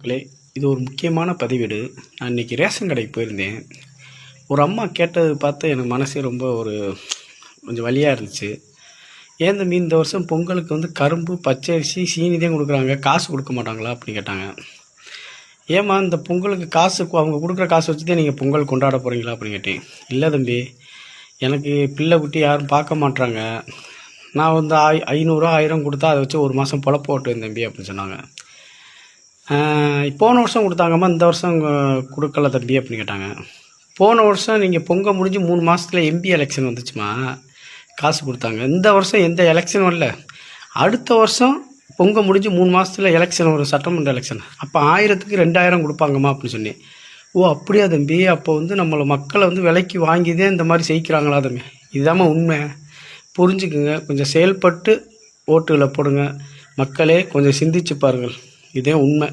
மக்களே இது ஒரு முக்கியமான பதிவீடு. நான் இன்றைக்கி ரேஷன் கடைக்கு போயிருந்தேன். ஒரு அம்மா கேட்டது பார்த்து எனக்கு மனசே ரொம்ப ஒரு கொஞ்சம் வலியாக இருந்துச்சு. ஏன் தம்பி இந்த வருஷம் பொங்கலுக்கு வந்து கரும்பு பச்சரிசி சீனி தான் கொடுக்குறாங்க. காசு கொடுக்க மாட்டாங்களா அப்படின்னு கேட்டாங்க. ஏம்மா இந்த பொங்கலுக்கு காசு அவங்க கொடுக்குற காசு வச்சு தான் நீங்கள் பொங்கல் கொண்டாட போகிறீங்களா அப்படின்னு கேட்டேன். இல்லை தம்பி எனக்கு பிள்ளை குட்டி யாரும் பார்க்க மாட்றாங்க. நான் வந்து ஐ ஐநூறுரூவா ஆயிரம் கொடுத்தா அதை வச்சு ஒரு மாதம் பொழப்பு ஓட்டுவேன் தம்பி அப்படின்னு சொன்னாங்க. போன வருஷம் கொடுத்தாங்கம்மா இந்த வருஷம் கொடுக்கல தம்பி அப்படின்னு கேட்டாங்க. போன வருஷம் நீங்கள் பொங்கல் முடிஞ்சு மூணு மாதத்துல எம்பி எலெக்ஷன் வந்துச்சுமா? காசு கொடுத்தாங்க. இந்த வருஷம் எந்த எலெக்ஷன் வரல அடுத்த வருஷம் பொங்கல் முடிஞ்சு மூணு மாதத்துல எலெக்ஷன் வரும் சட்டமன்ற எலெக்ஷன் அப்போ ஆயிரத்துக்கு ரெண்டாயிரம் கொடுப்பாங்கம்மா அப்படின்னு சொன்னேன். ஓ அப்படியா தம்பி? அப்போ வந்து நம்மளை மக்களை வந்து விலைக்கு வாங்கிதே இந்த மாதிரி செய்கிறாங்களா தம்பி? இதுதாம்மா உண்மை. புரிஞ்சுக்குங்க. கொஞ்சம் செயல்பட்டு ஓட்டுகளை போடுங்க. மக்களே கொஞ்சம் சிந்திச்சு பாருங்கள். இதே உண்மை.